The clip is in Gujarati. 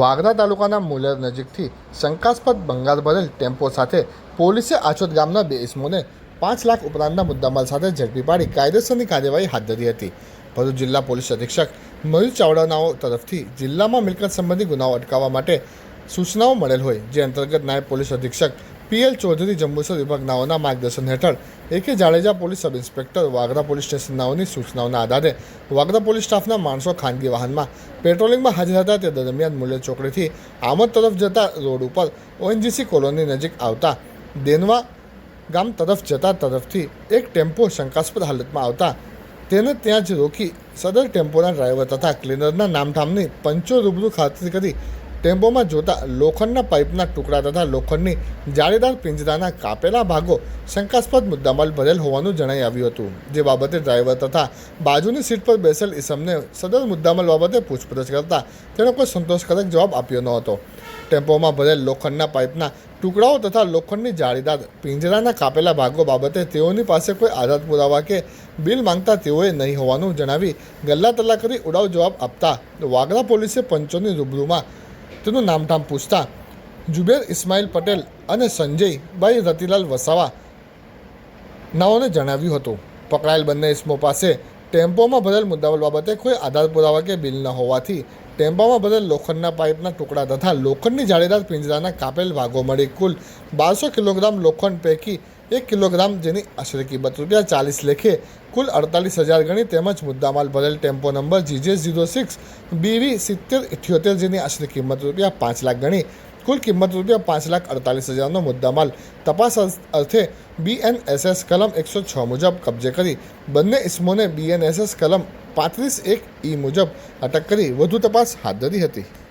વાગરા તાલુકાના મુલેર નજીકથી શંકાસ્પદ બંગાળ ભરેલ ટેમ્પો સાથે પોલીસે આછોદ ગામના બે ઇસમોને પાંચ લાખ ઉપરાંતના મુદ્દામાલ સાથે ઝડપી પાડી કાયદેસરની કાર્યવાહી હાથ ધરી હતી. ભરૂચ જિલ્લા પોલીસ અધિક્ષક મયુર ચાવડાનાઓ તરફથી જિલ્લામાં મિલકત સંબંધી ગુનાઓ અટકાવવા માટે સૂચનાઓ મળેલ હોય, જે અંતર્ગત નાયબ પોલીસ અધિક્ષક પીએલ ચૌધરી જંબુસર વિભાગનાઓના માર્ગદર્શન હેઠળ A K Jadeja police sub inspector Vagra police સ્ટેશનનાઓની સૂચનાઓના આધારે વાગરા પોલીસ સ્ટાફના માણસો ખાનગી વાહનમાં પેટ્રોલિંગમાં હાજર હતા. તે દરમિયાન મૂલ્ય ચોકડીથી આમદ તરફ જતા રોડ ઉપર ઓએનજીસી કોલોની નજીક આવતા દેનવા ગામ તરફ જતા તરફથી એક ટેમ્પો શંકાસ્પદ હાલતમાં આવતા તેને ત્યાં જ રોકી સદર ટેમ્પોના ડ્રાઈવર તથા ક્લીનરના નામઠામની પંચો રૂબરૂ ખાતરી કરી ટેમ્પોમાં જોતા લોખંડના પાઇપના ટુકડા તથા લોખંડની જાળીદાર પિંજરાના કાપેલા ભાગો શંકાસ્પદ મુદ્દામાલ ભરેલ હોવાનું જણાઈ આવ્યું હતું. જે બાબતે ડ્રાઈવર તથા બાજુની સીટ પર બેસેલ ઇસમને સદર મુદ્દામાલ બાબતે પૂછપરછ કરતા તેનો કોઈ સંતોષકારક જવાબ આપ્યો ન હતો. ટેમ્પોમાં ભરેલ લોખંડના પાઇપના ટુકડાઓ તથા લોખંડની જાળીદાર પિંજરાના કાપેલા ભાગો બાબતે તેઓની પાસે કોઈ આધાર પુરાવા કે બિલ માંગતા તેઓએ નહીં હોવાનું જણાવી ગલ્લા તલ્લા કરી ઉડાવ જવાબ આપતા વાગરા પોલીસે પંચોની રૂબરૂમાં તેનું નામઠામ પૂછતા જુબેર ઇસ્માઇલ પટેલ અને સંજયભાઈ રતિલાલ વસાવા નાઓને જણાવ્યું હતું. પકડાયેલ બંને ઇસમો પાસે ટેમ્પોમાં ભરેલ મુદ્દાવલ બાબતે કોઈ આધાર પુરાવા કે બિલ ન હોવાથી ટેમ્પોમાં ભરેલ લોખંડના પાઇપના ટુકડા તથા લોખંડની જાળીદાર પિંજરાના કાપેલ ભાગો મળી કુલ બારસો કિલોગ્રામ લોખંડ પૈકી એક કિલોગ્રામ જેની આશરે કિંમત રૂપિયા ચાલીસ લેખે કુલ અડતાલીસ હજાર ગણી તેમજ મુદ્દામાલ ભરેલ tempo number G J zero six B V સિત્તેર ઇઠ્યોતેર જેની આશરે કિંમત રૂપિયા પાંચ લાખ ગણી કુલ કિંમત રૂપિયા પાંચ લાખ અડતાલીસ હજારનો મુદ્દામાલ તપાસ અર્થે બીએનએસએસ કલમ એકસો છ મુજબ કબજે કરી બંને ઇસમોને બીએનએસએસ કલમ પાંત્રીસ એક ઈ મુજબ અટક કરી વધુ તપાસ હાથ ધરી હતી.